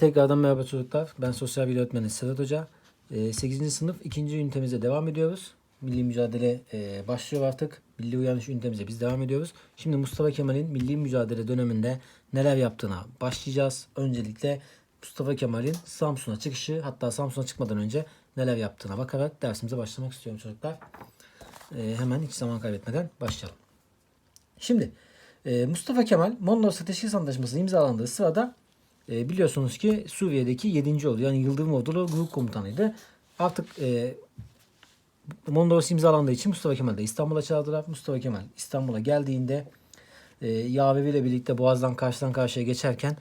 tekrardan merhaba çocuklar. Ben sosyal bilgi öğretmeni Sedat Hoca. Ee, 8. sınıf 2. ünitemize devam ediyoruz. Milli mücadele e, başlıyor artık. Milli uyanış ünitemize biz devam ediyoruz. Şimdi Mustafa Kemal'in milli mücadele döneminde neler yaptığına başlayacağız. Öncelikle Mustafa Kemal'in Samsun'a çıkışı hatta Samsun'a çıkmadan önce neler yaptığına bakarak dersimize başlamak istiyorum çocuklar. Ee, hemen hiç zaman kaybetmeden başlayalım. Şimdi e, Mustafa Kemal Mondros Ateşkes Antlaşması imzalandığı sırada e, biliyorsunuz ki Suriye'deki 7. ordu yani Yıldırım Ordulu grup komutanıydı. Artık e, Mondros imzalandığı için Mustafa Kemal de İstanbul'a çağırdılar. Mustafa Kemal İstanbul'a geldiğinde e, ile birlikte Boğaz'dan karşıdan karşıya geçerken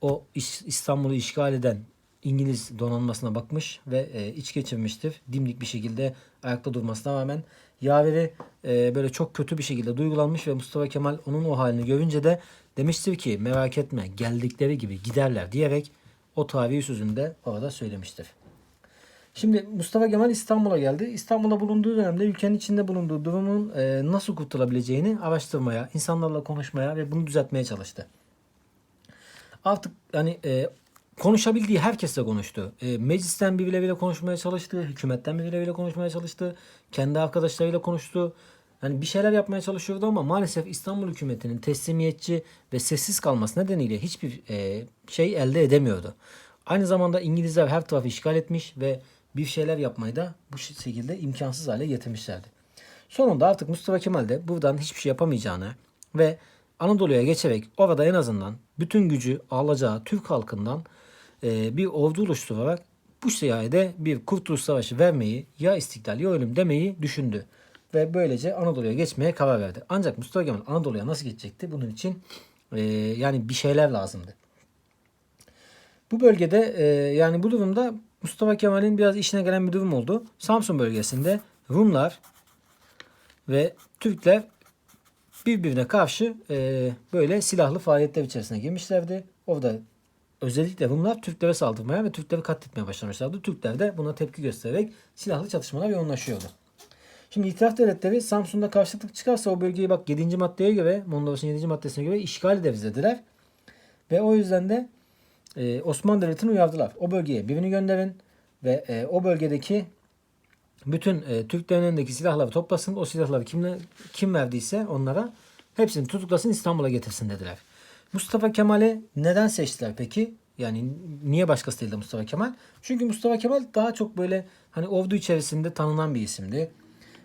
o İs- İstanbul'u işgal eden İngiliz donanmasına bakmış ve e, iç geçirmiştir. Dimdik bir şekilde ayakta durmasına rağmen Yaver'i e, böyle çok kötü bir şekilde duygulanmış ve Mustafa Kemal onun o halini görünce de demiştir ki merak etme geldikleri gibi giderler diyerek o tarihi sözünü de orada söylemiştir. Şimdi Mustafa Kemal İstanbul'a geldi. İstanbul'da bulunduğu dönemde ülkenin içinde bulunduğu durumun e, nasıl kurtulabileceğini araştırmaya, insanlarla konuşmaya ve bunu düzeltmeye çalıştı. Artık yani e, konuşabildiği herkesle konuştu. E, meclisten birileriyle konuşmaya çalıştı, hükümetten birileriyle konuşmaya çalıştı, kendi arkadaşlarıyla konuştu. Yani bir şeyler yapmaya çalışıyordu ama maalesef İstanbul hükümetinin teslimiyetçi ve sessiz kalması nedeniyle hiçbir e, şey elde edemiyordu. Aynı zamanda İngilizler her tarafı işgal etmiş ve bir şeyler yapmayı da bu şekilde imkansız hale getirmişlerdi. Sonunda artık Mustafa Kemal de buradan hiçbir şey yapamayacağını ve Anadolu'ya geçerek orada en azından bütün gücü alacağı Türk halkından e, bir ordu oluşturarak bu sayede bir Kurtuluş Savaşı vermeyi ya istiklal ya ölüm demeyi düşündü. Ve böylece Anadolu'ya geçmeye karar verdi. Ancak Mustafa Kemal Anadolu'ya nasıl geçecekti? Bunun için e, yani bir şeyler lazımdı. Bu bölgede e, yani bu durumda Mustafa Kemal'in biraz işine gelen bir durum oldu. Samsun bölgesinde Rumlar ve Türkler birbirine karşı e, böyle silahlı faaliyetler içerisine girmişlerdi. Orada özellikle Rumlar Türklere saldırmaya ve Türkleri katletmeye başlamışlardı. Türkler de buna tepki göstererek silahlı çatışmalar yoğunlaşıyordu. Şimdi itiraf devletleri Samsun'da karşılıklı çıkarsa o bölgeyi bak 7. maddeye göre Mondros'un 7. maddesine göre işgal ederiz dediler. Ve o yüzden de e, Osmanlı Devleti'ni uyardılar. O bölgeye birini gönderin ve e, o bölgedeki bütün e, Türklerin elindeki silahları toplasın. O silahları kimle, kim verdiyse onlara hepsini tutuklasın İstanbul'a getirsin dediler. Mustafa Kemal'i neden seçtiler peki? Yani niye başkası değil de Mustafa Kemal? Çünkü Mustafa Kemal daha çok böyle hani ordu içerisinde tanınan bir isimdi.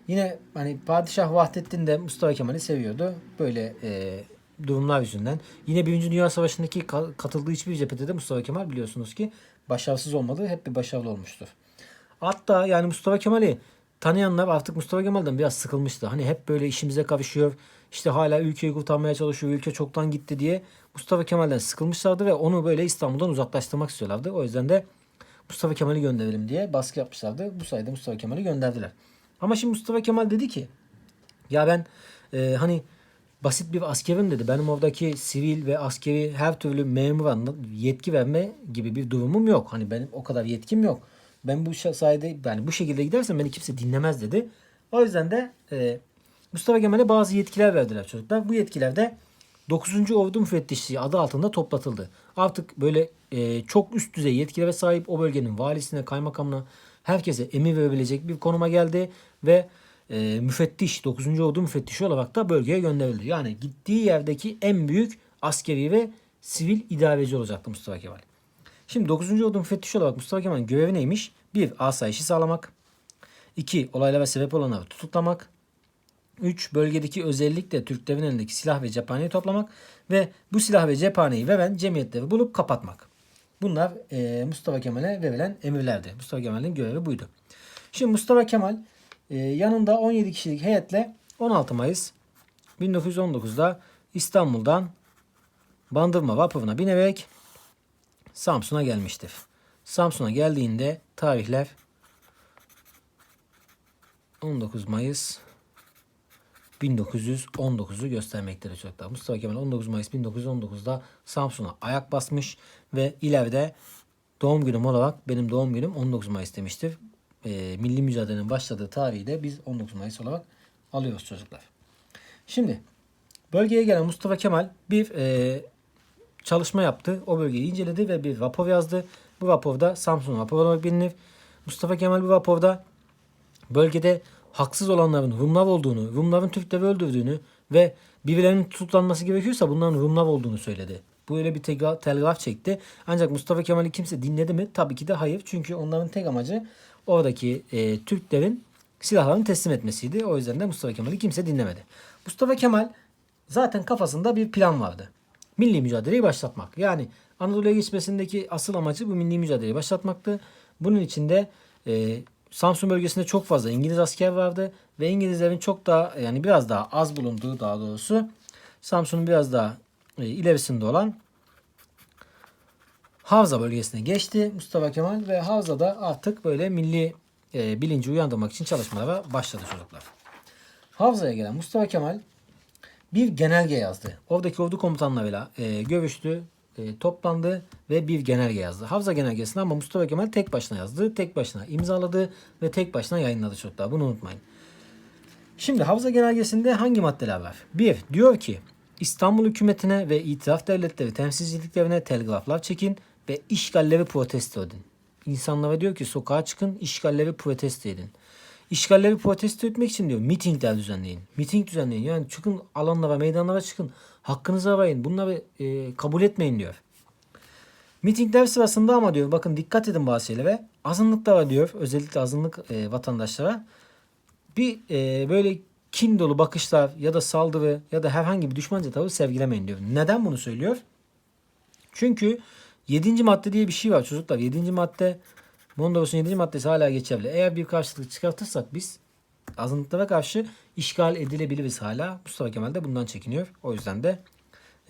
Yine hani Padişah Vahdettin de Mustafa Kemal'i seviyordu. Böyle e, durumlar yüzünden. Yine Birinci Dünya Savaşı'ndaki ka- katıldığı hiçbir cephede de Mustafa Kemal biliyorsunuz ki başarısız olmadı. Hep bir başarılı olmuştur. Hatta yani Mustafa Kemal'i tanıyanlar artık Mustafa Kemal'den biraz sıkılmıştı. Hani hep böyle işimize karışıyor. İşte hala ülkeyi kurtarmaya çalışıyor. Ülke çoktan gitti diye Mustafa Kemal'den sıkılmışlardı ve onu böyle İstanbul'dan uzaklaştırmak istiyorlardı. O yüzden de Mustafa Kemal'i gönderelim diye baskı yapmışlardı. Bu sayede Mustafa Kemal'i gönderdiler. Ama şimdi Mustafa Kemal dedi ki ya ben e, hani basit bir askerim dedi. Benim oradaki sivil ve askeri her türlü memura yetki verme gibi bir durumum yok. Hani benim o kadar yetkim yok. Ben bu sayede yani bu şekilde gidersem beni kimse dinlemez dedi. O yüzden de e, Mustafa Kemal'e bazı yetkiler verdiler çocuklar. Bu yetkiler de 9. Ordu Müfettişliği adı altında toplatıldı. Artık böyle e, çok üst düzey yetkilere sahip o bölgenin valisine, kaymakamına herkese emir verebilecek bir konuma geldi ve e, müfettiş, 9. Ordu müfettişi olarak da bölgeye gönderildi. Yani gittiği yerdeki en büyük askeri ve sivil idareci olacaktı Mustafa Kemal. Şimdi 9. Ordu müfettişi olarak Mustafa Kemal'in görevi neymiş? 1. Asayişi sağlamak. 2. Olaylara sebep olanları tutuklamak. 3. Bölgedeki özellikle Türklerin elindeki silah ve cephaneyi toplamak ve bu silah ve cephaneyi veren cemiyetleri bulup kapatmak. Bunlar e, Mustafa Kemal'e verilen emirlerdi. Mustafa Kemal'in görevi buydu. Şimdi Mustafa Kemal e, yanında 17 kişilik heyetle 16 Mayıs 1919'da İstanbul'dan Bandırma vapuruna binerek Samsun'a gelmiştir. Samsun'a geldiğinde tarihler 19 Mayıs 1919'u göstermektedir çocuklar. Mustafa Kemal 19 Mayıs 1919'da Samsun'a ayak basmış ve ileride doğum günüm olarak benim doğum günüm 19 Mayıs demiştir. Ee, milli mücadelenin başladığı tarihi de biz 19 Mayıs olarak alıyoruz çocuklar. Şimdi bölgeye gelen Mustafa Kemal bir e, çalışma yaptı. O bölgeyi inceledi ve bir rapor yazdı. Bu raporda Samsun raporu olarak bilinir. Mustafa Kemal bu raporda bölgede haksız olanların Rumlar olduğunu, Rumların Türkleri öldürdüğünü ve birilerinin tutuklanması gerekiyorsa bunların Rumlar olduğunu söyledi. Bu öyle bir telgraf, telgraf çekti. Ancak Mustafa Kemal'i kimse dinledi mi? Tabii ki de hayır. Çünkü onların tek amacı oradaki e, Türklerin silahlarını teslim etmesiydi. O yüzden de Mustafa Kemal'i kimse dinlemedi. Mustafa Kemal zaten kafasında bir plan vardı. Milli mücadeleyi başlatmak. Yani Anadolu'ya geçmesindeki asıl amacı bu milli mücadeleyi başlatmaktı. Bunun içinde e, Samsun bölgesinde çok fazla İngiliz asker vardı ve İngilizlerin çok daha yani biraz daha az bulunduğu daha doğrusu Samsun'un biraz daha e, ilerisinde olan Havza bölgesine geçti Mustafa Kemal ve Havza'da artık böyle milli e, bilinci uyandırmak için çalışmalara başladı çocuklar. Havza'ya gelen Mustafa Kemal bir genelge yazdı. Oradaki ordu komutanlarıyla e, görüştü, e, toplandı ve bir genelge yazdı. Havza genelgesini ama Mustafa Kemal tek başına yazdı, tek başına imzaladı ve tek başına yayınladı çocuklar. Bunu unutmayın. Şimdi Havza genelgesinde hangi maddeler var? Bir, diyor ki İstanbul hükümetine ve itiraf devletleri temsilciliklerine telgraflar çekin ve işgalleri protesto edin. İnsanlara diyor ki sokağa çıkın, işgalleri protesto edin. İşgalleri protesto etmek için diyor mitingler düzenleyin. Miting düzenleyin. Yani çıkın alanlara, meydanlara çıkın. Hakkınızı arayın. Bunları e, kabul etmeyin diyor. Mitingler sırasında ama diyor bakın dikkat edin bazı şeylere. Azınlıklara diyor özellikle azınlık e, vatandaşlara bir e, böyle kin dolu bakışlar ya da saldırı ya da herhangi bir düşmanca tavır sergilemeyin diyor. Neden bunu söylüyor? Çünkü 7. madde diye bir şey var çocuklar. 7. madde Mondros'un 7. maddesi hala geçerli. Eğer bir karşılık çıkartırsak biz azınlıklara karşı işgal edilebiliriz hala. Mustafa Kemal de bundan çekiniyor. O yüzden de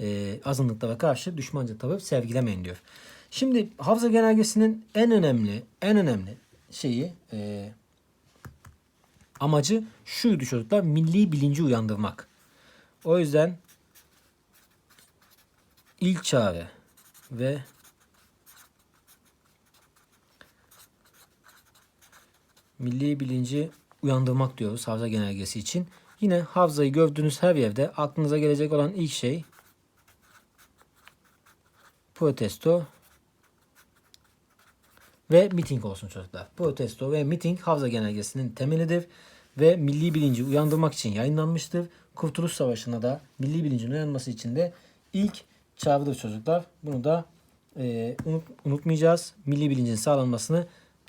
e, azınlıklara karşı düşmanca tavır sergilemeyin diyor. Şimdi Havza Genelgesi'nin en önemli en önemli şeyi e, amacı şuydu çocuklar milli bilinci uyandırmak. O yüzden ilk çare ve milli bilinci uyandırmak diyoruz Havza Genelgesi için. Yine Havza'yı gördüğünüz her yerde aklınıza gelecek olan ilk şey protesto ve miting olsun çocuklar. Protesto ve miting Havza Genelgesi'nin temelidir ve milli bilinci uyandırmak için yayınlanmıştır. Kurtuluş Savaşı'na da milli bilincin uyanması için de ilk çağrıdır çocuklar. Bunu da e, unut, unutmayacağız. Milli bilincin sağlanmasını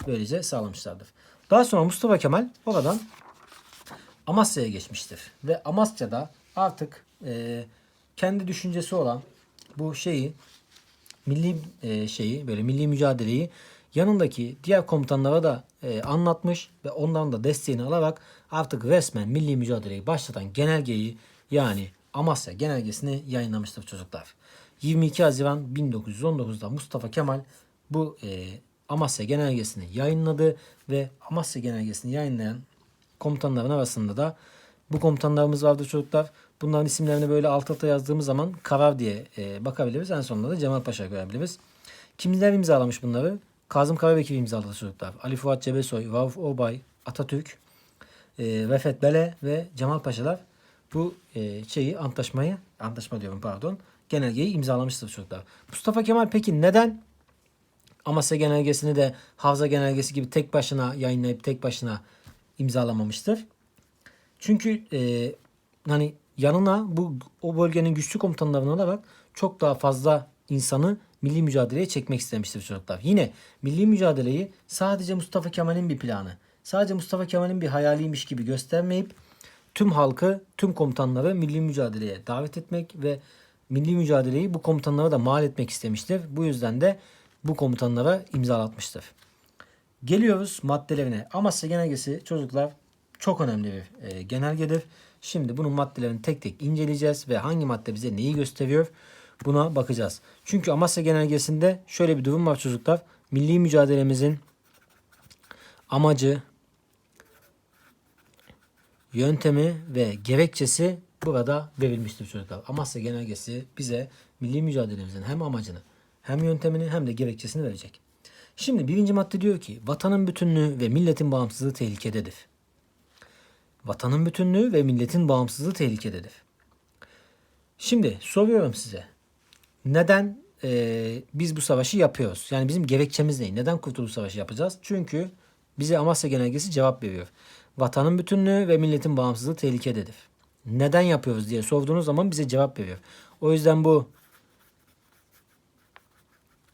böylece sağlamışlardır. Daha sonra Mustafa Kemal oradan Amasya'ya geçmiştir. Ve Amasya'da artık e, kendi düşüncesi olan bu şeyi milli e, şeyi böyle milli mücadeleyi yanındaki diğer komutanlara da e, anlatmış ve ondan da desteğini alarak artık resmen milli mücadeleyi başlatan genelgeyi yani Amasya genelgesini yayınlamıştır çocuklar. 22 Haziran 1919'da Mustafa Kemal bu e, Amasya genelgesini yayınladı ve Amasya genelgesini yayınlayan komutanların arasında da bu komutanlarımız vardı çocuklar. Bunların isimlerini böyle alt alta yazdığımız zaman karar diye e, bakabiliriz. En sonunda da Cemal Paşa görebiliriz. Kimler imzalamış bunları? Kazım Karabekir imzaladı çocuklar. Ali Fuat Cebesoy, Rauf Orbay, Atatürk, e, Refet Bele ve Cemal Paşalar bu e, şeyi antlaşmayı, antlaşma diyorum pardon, genelgeyi imzalamıştır çocuklar. Mustafa Kemal peki neden Amasya genelgesini de Havza genelgesi gibi tek başına yayınlayıp tek başına imzalamamıştır? Çünkü e, hani yanına bu o bölgenin güçlü komutanlarını alarak çok daha fazla insanı milli mücadeleye çekmek istemiştir çocuklar. Yine milli mücadeleyi sadece Mustafa Kemal'in bir planı, sadece Mustafa Kemal'in bir hayaliymiş gibi göstermeyip tüm halkı, tüm komutanları milli mücadeleye davet etmek ve milli mücadeleyi bu komutanlara da mal etmek istemiştir. Bu yüzden de bu komutanlara imzalatmıştır. Geliyoruz maddelerine. Amasya Genelgesi çocuklar çok önemli bir e, genelgedir. Şimdi bunun maddelerini tek tek inceleyeceğiz ve hangi madde bize neyi gösteriyor buna bakacağız. Çünkü Amasya Genelgesi'nde şöyle bir durum var çocuklar. Milli mücadelemizin amacı, yöntemi ve gerekçesi burada verilmiştir çocuklar. Amasya Genelgesi bize milli mücadelemizin hem amacını hem yöntemini hem de gerekçesini verecek. Şimdi birinci madde diyor ki vatanın bütünlüğü ve milletin bağımsızlığı tehlikededir. Vatanın bütünlüğü ve milletin bağımsızlığı tehlikededir. Şimdi soruyorum size. neden e, biz bu savaşı yapıyoruz? Yani bizim gerekçemiz ne? Neden Kurtuluş Savaşı yapacağız? Çünkü bize Amasya Genelgesi cevap veriyor. Vatanın bütünlüğü ve milletin bağımsızlığı tehlikededir. Neden yapıyoruz diye sorduğunuz zaman bize cevap veriyor. O yüzden bu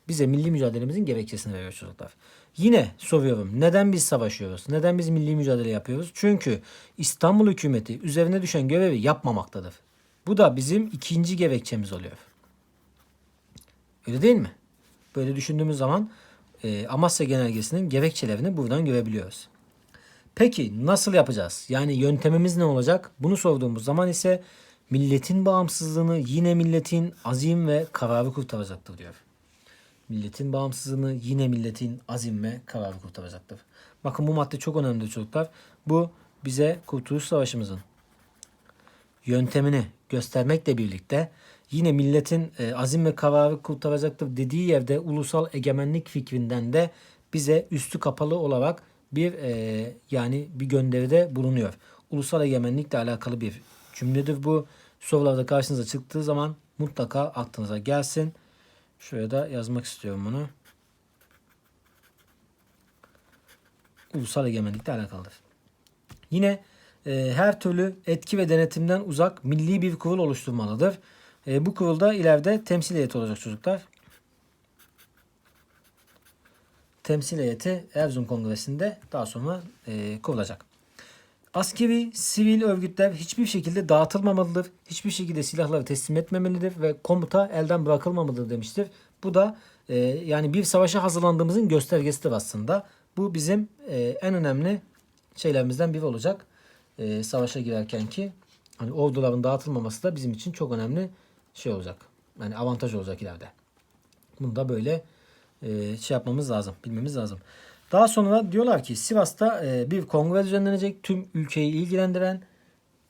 bize milli mücadelemizin gerekçesini veriyor çocuklar. Yine soruyorum. Neden biz savaşıyoruz? Neden biz milli mücadele yapıyoruz? Çünkü İstanbul hükümeti üzerine düşen görevi yapmamaktadır. Bu da bizim ikinci gerekçemiz oluyor. Öyle değil mi? Böyle düşündüğümüz zaman e, Amasya Genelgesi'nin gerekçelerini buradan görebiliyoruz. Peki nasıl yapacağız? Yani yöntemimiz ne olacak? Bunu sorduğumuz zaman ise milletin bağımsızlığını yine milletin azim ve kararı kurtaracaktır diyor. Milletin bağımsızlığını yine milletin azim ve kararı kurtaracaktır. Bakın bu madde çok önemli çocuklar. Bu bize Kurtuluş Savaşımızın yöntemini göstermekle birlikte yine milletin e, azim ve kararı kurtaracaktır dediği yerde ulusal egemenlik fikrinden de bize üstü kapalı olarak bir e, yani bir gönderide bulunuyor. Ulusal egemenlikle alakalı bir cümledir bu. Sorularda karşınıza çıktığı zaman mutlaka aklınıza gelsin. Şuraya da yazmak istiyorum bunu. Ulusal egemenlikle alakalıdır. Yine e, her türlü etki ve denetimden uzak milli bir kurul oluşturmalıdır. E, bu kurulda ileride temsil heyeti olacak çocuklar. Temsil heyeti Erzurum Kongresi'nde daha sonra e, kurulacak. Askeri, sivil örgütler hiçbir şekilde dağıtılmamalıdır. Hiçbir şekilde silahları teslim etmemelidir ve komuta elden bırakılmamalıdır demiştir. Bu da e, yani bir savaşa hazırlandığımızın göstergesidir aslında. Bu bizim e, en önemli şeylerimizden biri olacak. E, savaşa girerken ki hani orduların dağıtılmaması da bizim için çok önemli şey olacak. Yani avantaj olacak ileride. Bunu da böyle e, şey yapmamız lazım, bilmemiz lazım. Daha sonra diyorlar ki Sivas'ta e, bir kongre düzenlenecek tüm ülkeyi ilgilendiren.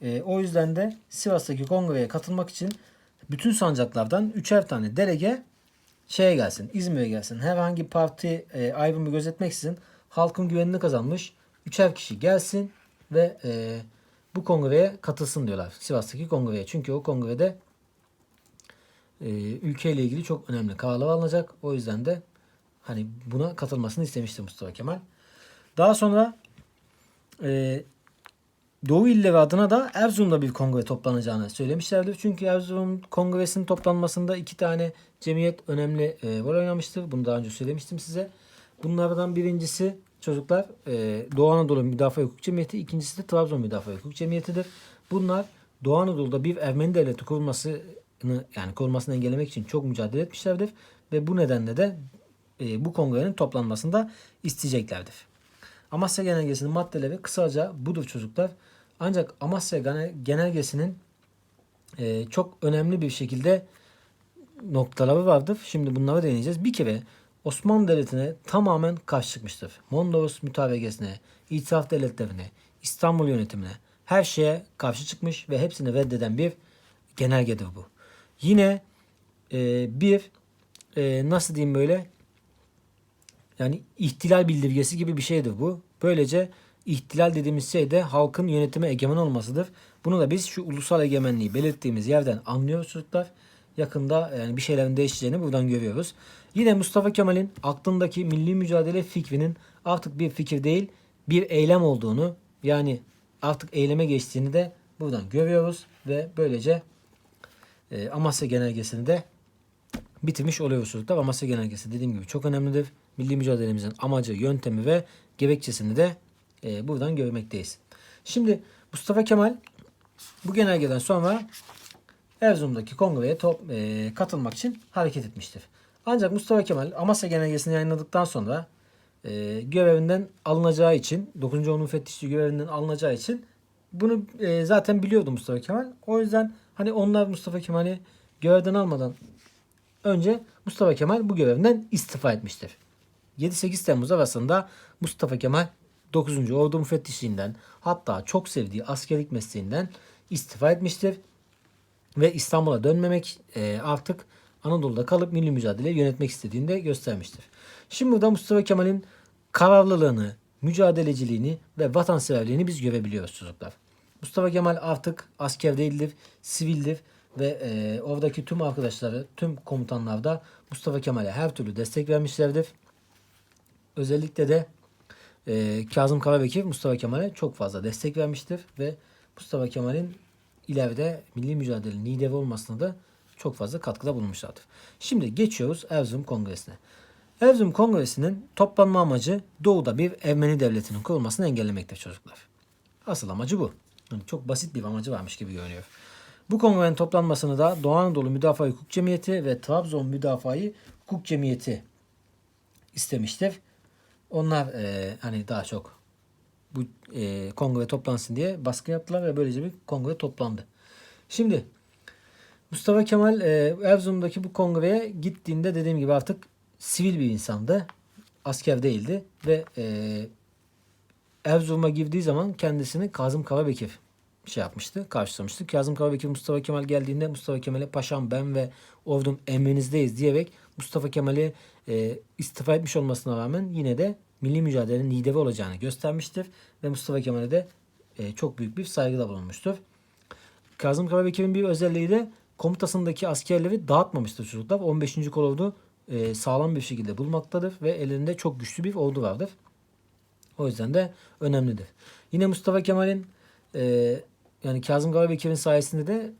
E, o yüzden de Sivas'taki kongreye katılmak için bütün sancaklardan üçer tane delege şeye gelsin, İzmir'e gelsin. Herhangi parti e, ayrımı gözetmeksizin halkın güvenini kazanmış üçer kişi gelsin ve e, bu kongreye katılsın diyorlar. Sivas'taki kongreye. Çünkü o kongrede e, ülkeyle ilgili çok önemli kararlar alınacak. O yüzden de hani buna katılmasını istemişti Mustafa Kemal. Daha sonra e, Doğu illeri adına da Erzurum'da bir kongre toplanacağını söylemişlerdir. Çünkü Erzurum kongresinin toplanmasında iki tane cemiyet önemli e, rol oynamıştır. Bunu daha önce söylemiştim size. Bunlardan birincisi çocuklar e, Doğu Anadolu Müdafaa Hukuk Cemiyeti, ikincisi de Trabzon Müdafaa Hukuk Cemiyeti'dir. Bunlar Doğu Anadolu'da bir Ermeni devleti kurulmasını yani kurulmasını engellemek için çok mücadele etmişlerdir ve bu nedenle de e, bu kongrenin toplanmasında isteyeceklerdir. Amasya Genelgesi'nin maddeleri kısaca budur çocuklar. Ancak Amasya Genelgesi'nin e, çok önemli bir şekilde noktaları vardır. Şimdi bunları deneyeceğiz. Bir kere Osmanlı Devleti'ne tamamen karşı çıkmıştır. Mondros mütaregesine, itiraf devletlerine, İstanbul yönetimine her şeye karşı çıkmış ve hepsini reddeden bir genelgedir bu. Yine e, bir e, nasıl diyeyim böyle yani ihtilal bildirgesi gibi bir şeydir bu. Böylece ihtilal dediğimiz şey de halkın yönetime egemen olmasıdır. Bunu da biz şu ulusal egemenliği belirttiğimiz yerden anlıyoruz çocuklar. Yakında yani bir şeylerin değişeceğini buradan görüyoruz. Yine Mustafa Kemal'in aklındaki milli mücadele fikrinin artık bir fikir değil bir eylem olduğunu yani artık eyleme geçtiğini de buradan görüyoruz ve böylece e, Amasya Genelgesi'ni de bitirmiş oluyoruz çocuklar. Amasya Genelgesi dediğim gibi çok önemlidir. Milli mücadelemizin amacı, yöntemi ve gerekçesini de e, buradan görmekteyiz. Şimdi Mustafa Kemal bu genelgeden sonra Erzurum'daki kongreye top, e, katılmak için hareket etmiştir. Ancak Mustafa Kemal Amasya Genelgesi'ni yayınladıktan sonra e, görevinden alınacağı için 9. Ordu Müfettişliği görevinden alınacağı için bunu e, zaten biliyordu Mustafa Kemal. O yüzden hani onlar Mustafa Kemal'i görevden almadan önce Mustafa Kemal bu görevinden istifa etmiştir. 7-8 Temmuz arasında Mustafa Kemal 9. Ordu Müfettişliğinden hatta çok sevdiği askerlik mesleğinden istifa etmiştir. Ve İstanbul'a dönmemek e, artık Anadolu'da kalıp milli mücadele yönetmek istediğini de göstermiştir. Şimdi burada Mustafa Kemal'in kararlılığını, mücadeleciliğini ve vatanseverliğini biz görebiliyoruz çocuklar. Mustafa Kemal artık asker değildir, sivildir ve e, oradaki tüm arkadaşları, tüm komutanlar da Mustafa Kemal'e her türlü destek vermişlerdir. Özellikle de e, Kazım Karabekir Mustafa Kemal'e çok fazla destek vermiştir ve Mustafa Kemal'in ileride milli mücadelenin lideri olmasına da çok fazla katkıda bulunmuşlardır. Şimdi geçiyoruz Erzurum Kongresi'ne. Erzurum Kongresi'nin toplanma amacı doğuda bir Ermeni devletinin kurulmasını engellemektir çocuklar. Asıl amacı bu. Yani çok basit bir amacı varmış gibi görünüyor. Bu kongrenin toplanmasını da Doğu Anadolu Müdafaa Hukuk Cemiyeti ve Trabzon Müdafaa Hukuk Cemiyeti istemiştir. Onlar e, hani daha çok bu e, kongre toplansın diye baskı yaptılar ve böylece bir kongre toplandı. Şimdi Mustafa Kemal e, Erzurum'daki bu kongreye gittiğinde dediğim gibi artık sivil bir insandı. Asker değildi ve e, Erzurum'a girdiği zaman kendisini Kazım Karabekir şey yapmıştı, karşılamıştı. Kazım Karabekir Mustafa Kemal geldiğinde Mustafa Kemal'e paşam ben ve ordum emrinizdeyiz diyerek Mustafa Kemal'i e, istifa etmiş olmasına rağmen yine de milli mücadelenin lideri olacağını göstermiştir ve Mustafa Kemal'e de e, çok büyük bir saygıda bulunmuştur. Kazım Karabekir'in bir özelliği de komutasındaki askerleri dağıtmamıştır çocuklar. 15. kolordu e, sağlam bir şekilde bulmaktadır ve elinde çok güçlü bir ordu vardır. O yüzden de önemlidir. Yine Mustafa Kemal'in e, yani Kazım Karabekir'in sayesinde de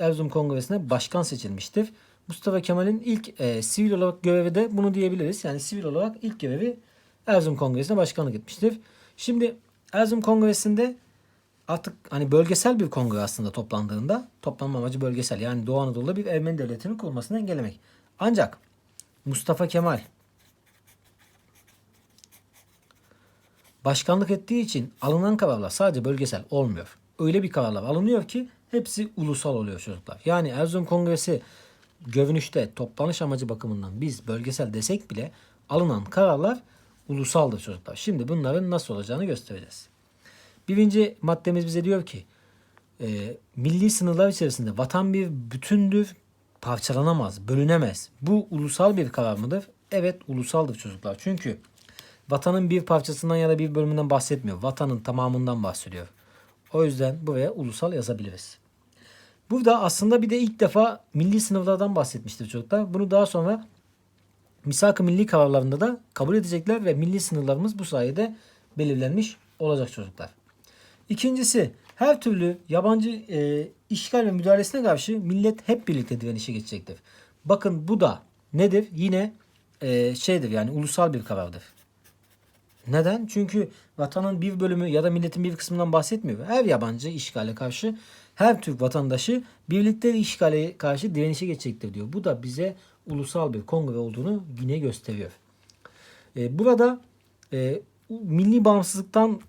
Erzurum Kongresi'ne başkan seçilmiştir. Mustafa Kemal'in ilk e, sivil olarak görevi de bunu diyebiliriz. Yani sivil olarak ilk görevi Erzurum Kongresi'ne başkanlık etmiştir. Şimdi Erzurum Kongresi'nde artık hani bölgesel bir kongre aslında toplandığında toplanma amacı bölgesel. Yani Doğu Anadolu'da bir Ermeni devletinin kurulmasını engellemek. Ancak Mustafa Kemal başkanlık ettiği için alınan kararlar sadece bölgesel olmuyor. Öyle bir kararlar alınıyor ki hepsi ulusal oluyor çocuklar. Yani Erzurum Kongresi görünüşte toplanış amacı bakımından biz bölgesel desek bile alınan kararlar ulusaldır çocuklar. Şimdi bunların nasıl olacağını göstereceğiz. Birinci maddemiz bize diyor ki e, milli sınırlar içerisinde vatan bir bütündür, parçalanamaz, bölünemez. Bu ulusal bir karar mıdır? Evet ulusaldır çocuklar. Çünkü vatanın bir parçasından ya da bir bölümünden bahsetmiyor. Vatanın tamamından bahsediyor. O yüzden buraya ulusal yazabiliriz. Burada aslında bir de ilk defa milli sınırlardan bahsetmiştir çocuklar. Bunu daha sonra misak-ı milli kararlarında da kabul edecekler ve milli sınırlarımız bu sayede belirlenmiş olacak çocuklar. İkincisi her türlü yabancı e, işgal ve müdahalesine karşı millet hep birlikte direnişe geçecektir. Bakın bu da nedir? Yine e, şeydir yani ulusal bir karardır. Neden? Çünkü vatanın bir bölümü ya da milletin bir kısmından bahsetmiyor. Her yabancı işgale karşı her Türk vatandaşı birlikte işgale karşı direnişe geçecektir diyor. Bu da bize ulusal bir kongre olduğunu yine gösteriyor. E, burada e, milli bağımsızlıktan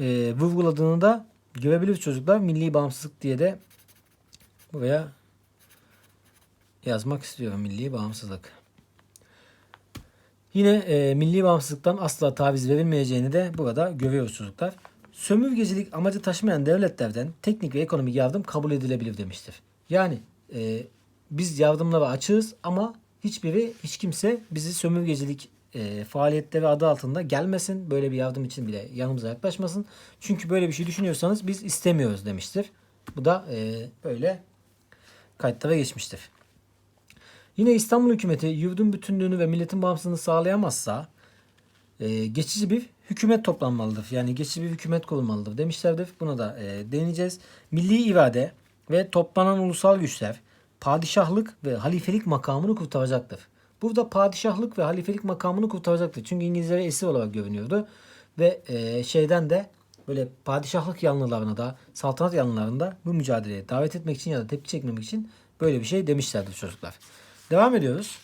e, vurguladığını da görebiliriz çocuklar. Milli bağımsızlık diye de buraya yazmak istiyorum. Milli bağımsızlık. Yine e, milli bağımsızlıktan asla taviz verilmeyeceğini de burada görüyoruz çocuklar. Sömürgecilik amacı taşımayan devletlerden teknik ve ekonomik yardım kabul edilebilir demiştir. Yani e, biz yardımlara açığız ama hiçbiri hiç kimse bizi sömürgecilik e, faaliyetleri adı altında gelmesin. Böyle bir yardım için bile yanımıza yaklaşmasın. Çünkü böyle bir şey düşünüyorsanız biz istemiyoruz demiştir. Bu da e, böyle kayıtlara geçmiştir. Yine İstanbul hükümeti yurdun bütünlüğünü ve milletin bağımsızlığını sağlayamazsa e, geçici bir hükümet toplanmalıdır. Yani geçici bir hükümet kurulmalıdır demişlerdir. Buna da e, değineceğiz. Milli irade ve toplanan ulusal güçler padişahlık ve halifelik makamını kurtaracaktır. Burada padişahlık ve halifelik makamını kurtaracaktır. Çünkü İngilizlere esir olarak görünüyordu. Ve e, şeyden de böyle padişahlık yanlılarına da saltanat yanlılarına bu mücadeleye davet etmek için ya da tepki çekmemek için böyle bir şey demişlerdi çocuklar. Devam ediyoruz.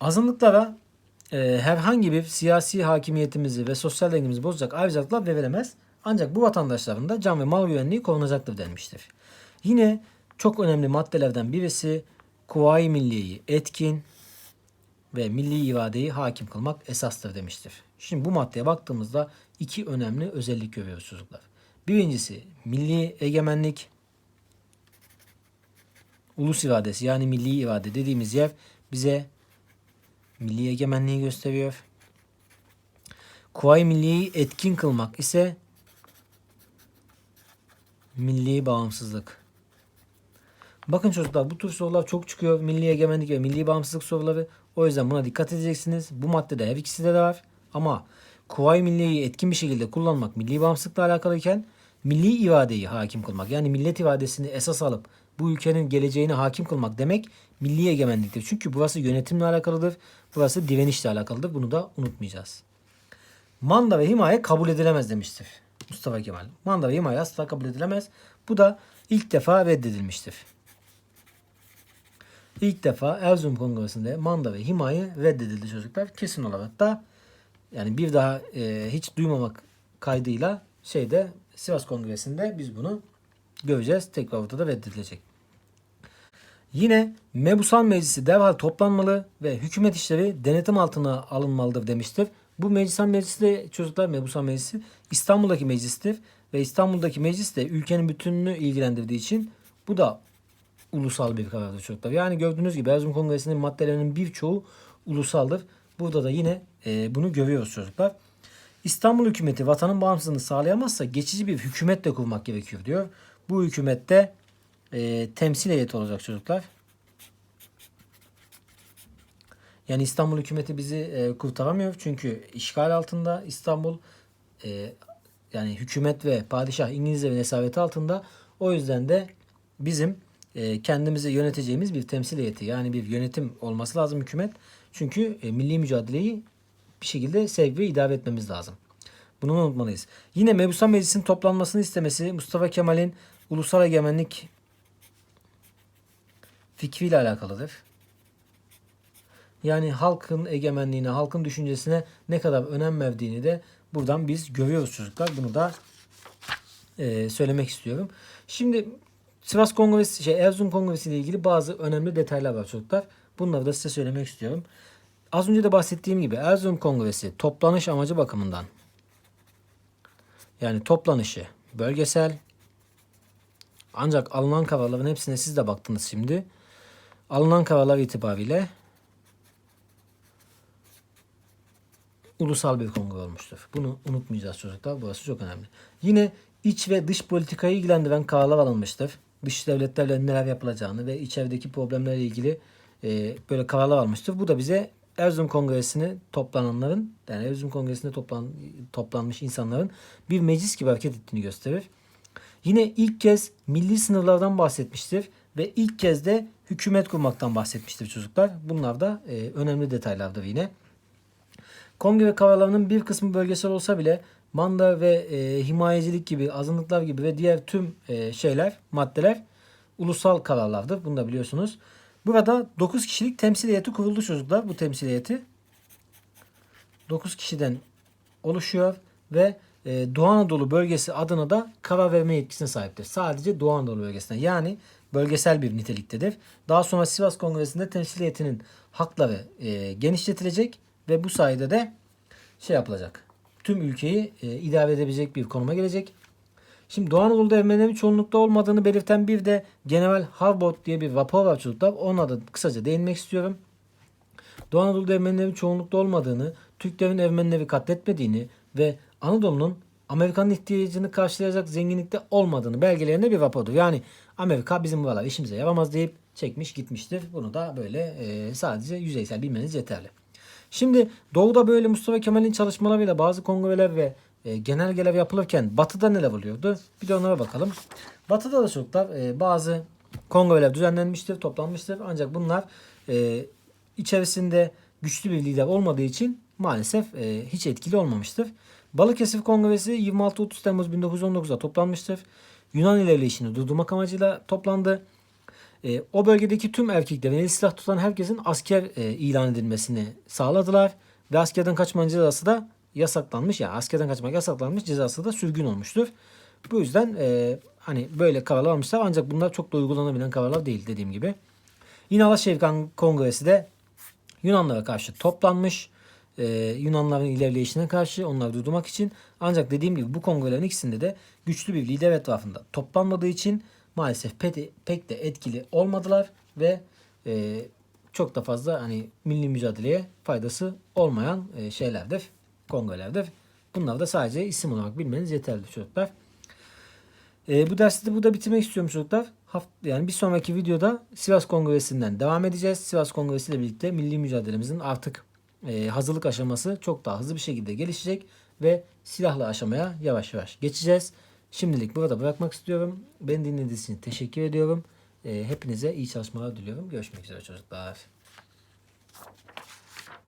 Azınlıklara e, herhangi bir siyasi hakimiyetimizi ve sosyal dengemizi bozacak ayrıcalıklar verilemez. Ancak bu vatandaşların da can ve mal güvenliği korunacaktır denmiştir. Yine çok önemli maddelerden birisi Kuvayi Milliye'yi etkin ve milli iradeyi hakim kılmak esastır demiştir. Şimdi bu maddeye baktığımızda iki önemli özellik görüyoruz çocuklar. Birincisi milli egemenlik, ulus iradesi yani milli irade dediğimiz yer bize milli egemenliği gösteriyor. Kuvayi Milliye'yi etkin kılmak ise milli bağımsızlık Bakın çocuklar bu tür sorular çok çıkıyor. Milli egemenlik ve milli bağımsızlık soruları. O yüzden buna dikkat edeceksiniz. Bu maddede her ikisi de var. Ama Kuvayi Milliye'yi etkin bir şekilde kullanmak milli bağımsızlıkla alakalıyken milli iradeyi hakim kılmak yani millet iradesini esas alıp bu ülkenin geleceğine hakim kılmak demek milli egemenliktir. Çünkü burası yönetimle alakalıdır. Burası direnişle alakalıdır. Bunu da unutmayacağız. Manda ve himaye kabul edilemez demiştir Mustafa Kemal. Manda ve himaye asla kabul edilemez. Bu da ilk defa reddedilmiştir. İlk defa Erzurum Kongresi'nde manda ve himaye reddedildi çocuklar. Kesin olarak da yani bir daha e, hiç duymamak kaydıyla şeyde Sivas Kongresi'nde biz bunu göreceğiz. Tekrar ortada reddedilecek. Yine Mebusan Meclisi derhal toplanmalı ve hükümet işleri denetim altına alınmalıdır demiştir. Bu Mebusan Meclisi de çocuklar Mebusan Meclisi İstanbul'daki meclistir ve İstanbul'daki meclis de ülkenin bütününü ilgilendirdiği için bu da ulusal bir karardır çocuklar. Yani gördüğünüz gibi Erzurum Kongresi'nin maddelerinin birçoğu ulusaldır. Burada da yine e, bunu görüyoruz çocuklar. İstanbul hükümeti vatanın bağımsızlığını sağlayamazsa geçici bir hükümet de kurmak gerekiyor diyor. Bu hükümette e, temsil heyeti olacak çocuklar. Yani İstanbul hükümeti bizi e, kurtaramıyor. Çünkü işgal altında İstanbul e, yani hükümet ve padişah İngilizlerin esareti altında. O yüzden de bizim e, kendimizi yöneteceğimiz bir temsil heyeti yani bir yönetim olması lazım hükümet. Çünkü e, milli mücadeleyi bir şekilde sevk ve idare etmemiz lazım. Bunu unutmalıyız. Yine Mebusan Meclisi'nin toplanmasını istemesi Mustafa Kemal'in ulusal egemenlik fikriyle alakalıdır. Yani halkın egemenliğine, halkın düşüncesine ne kadar önem verdiğini de buradan biz görüyoruz çocuklar. Bunu da e, söylemek istiyorum. Şimdi Sivas Kongresi, şey Erzurum Kongresi ile ilgili bazı önemli detaylar var çocuklar. Bunları da size söylemek istiyorum. Az önce de bahsettiğim gibi Erzurum Kongresi toplanış amacı bakımından yani toplanışı bölgesel ancak alınan kararların hepsine siz de baktınız şimdi. Alınan kararlar itibariyle ulusal bir kongre olmuştur. Bunu unutmayacağız çocuklar. Burası çok önemli. Yine iç ve dış politikayı ilgilendiren kararlar alınmıştır. Dış devletlerle neler yapılacağını ve içerideki problemlerle ilgili e, böyle kararlar almıştır. Bu da bize Erzurum Kongresi'ne toplananların yani Erzurum Kongresi'nde toplan, toplanmış insanların bir meclis gibi hareket ettiğini gösterir. Yine ilk kez milli sınırlardan bahsetmiştir ve ilk kez de hükümet kurmaktan bahsetmiştir çocuklar. Bunlar da e, önemli detaylardır yine. Kongre kararlarının bir kısmı bölgesel olsa bile manda ve e, himayecilik gibi, azınlıklar gibi ve diğer tüm e, şeyler, maddeler ulusal kararlardır. Bunu da biliyorsunuz. Burada 9 kişilik temsil heyeti kuruldu çocuklar. Bu temsil heyeti 9 kişiden oluşuyor ve e, Doğu Anadolu bölgesi adına da karar verme yetkisine sahiptir. Sadece Doğu Anadolu bölgesine yani bölgesel bir niteliktedir. Daha sonra Sivas Kongresi'nde temsil heyetinin hakları e, genişletilecek ve bu sayede de şey yapılacak. Tüm ülkeyi e, idare edebilecek bir konuma gelecek. Şimdi Doğu Anadolu'da Ermenilerin çoğunlukta olmadığını belirten bir de General Harbot diye bir rapor var çocuklar. Ona da kısaca değinmek istiyorum. Doğu Anadolu'da Ermenilerin çoğunlukta olmadığını, Türklerin Ermenileri katletmediğini ve Anadolu'nun Amerika'nın ihtiyacını karşılayacak zenginlikte olmadığını belgelerinde bir rapordur. Yani Amerika bizim buralar işimize yaramaz deyip çekmiş gitmiştir. Bunu da böyle e, sadece yüzeysel bilmeniz yeterli. Şimdi Doğu'da böyle Mustafa Kemal'in çalışmalarıyla bazı kongreler ve e, genelgeler yapılırken Batı'da neler oluyordu? Bir de onlara bakalım. Batı'da da çocuklar e, bazı kongreler düzenlenmiştir, toplanmıştır. Ancak bunlar e, içerisinde güçlü bir lider olmadığı için maalesef e, hiç etkili olmamıştır. Balıkesir Kongresi 26-30 Temmuz 1919'da toplanmıştır. Yunan ilerleyişini durdurmak amacıyla toplandı. E, o bölgedeki tüm erkeklerin el silah tutan herkesin asker e, ilan edilmesini sağladılar. Ve askerden kaçmanın cezası da yasaklanmış. Yani askerden kaçmak yasaklanmış cezası da sürgün olmuştur. Bu yüzden e, hani böyle kararlar almışlar ancak bunlar çok da uygulanabilen kararlar değil dediğim gibi. Yine Alaşevkan Kongresi de Yunanlara karşı toplanmış. Ee, Yunanların ilerleyişine karşı onları durdurmak için. Ancak dediğim gibi bu kongrelerin ikisinde de güçlü bir lider etrafında toplanmadığı için maalesef pek, de etkili olmadılar ve e, çok da fazla hani milli mücadeleye faydası olmayan e, şeylerdir, kongrelerdir. Bunlar da sadece isim olarak bilmeniz yeterli çocuklar. E, bu dersi de burada bitirmek istiyorum çocuklar. haft yani bir sonraki videoda Sivas Kongresi'nden devam edeceğiz. Sivas Kongresi ile birlikte milli mücadelemizin artık e, hazırlık aşaması çok daha hızlı bir şekilde gelişecek ve silahlı aşamaya yavaş yavaş geçeceğiz. Şimdilik burada bırakmak istiyorum. Beni dinlediğiniz için teşekkür ediyorum. E, hepinize iyi çalışmalar diliyorum. Görüşmek üzere çocuklar.